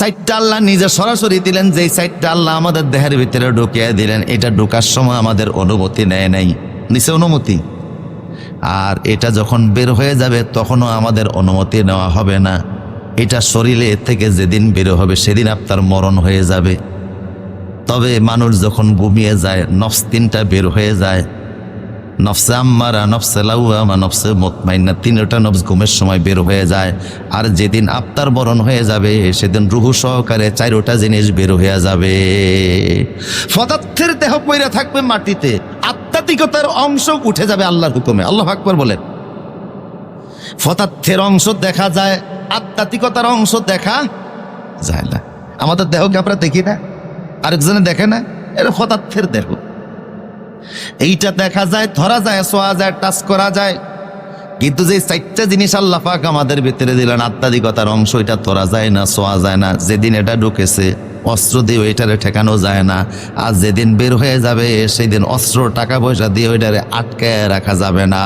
সাইটটা আল্লাহ নিজে সরাসরি দিলেন, যেই সাইটটা আল্লাহ আমাদের দেহের ভিতরে ঢুকিয়ে দিলেন, এটা ঢোকার সময় আমাদের অনুমতি নেয় নাই। নিচে অনুমতি? আর এটা যখন বের হয়ে যাবে, তখনও আমাদের অনুমতি নেওয়া হবে না। এটা শরীরে থেকে যেদিন বের হবে, সেদিন আপনার মরণ হয়ে যাবে। তবে মানুষ যখন ঘুমিয়ে যায়, নফস তিনটা বের হয়ে যায় নফসে আম্মারা, নফসে লাউয়ামা, নফসে মোতমাইনা তিনটা নফস ঘুমের সময় বের হয়ে যায়। আর যেদিন আত্মার বরণ হয়ে যাবে, সেদিন রুহু সহকারে চারোটা জিনিস বের হয়ে যাবে। পদার্থের দেহ পইরা থাকবে মাটিতে আত্মাত্মিকতার অংশ উঠে যাবে আল্লাহর হুকুমে। আল্লাহ আকবর বলেন। পদার্থের অংশ দেখা যায় আত্মাত্মিকতার অংশ দেখা যায় না। আমাদের দেহকে আমরা দেখি না, আরেকজনে দেখে না এটা পদার্থের দেহ। এইটা দেখা যায়, ধরা যায়, সোয়া যায়, টাচ করা যায়। কিন্তু যে চারটা জিনিস আল্লাহ পাক আমাদের ভিতরে দিলেন আত্মাধিকতার অংশ, এটা ধরা যায় না, সোয়া যায় না। যেদিন এটা ঢুকেছে, অস্ত্র দিয়ে ওইটারে ঠেকানো যায় না। আর যেদিন বের হয়ে যাবে সেদিন অস্ত্র, টাকা পয়সা দিয়ে ওইটারে আটকে রাখা যাবে না।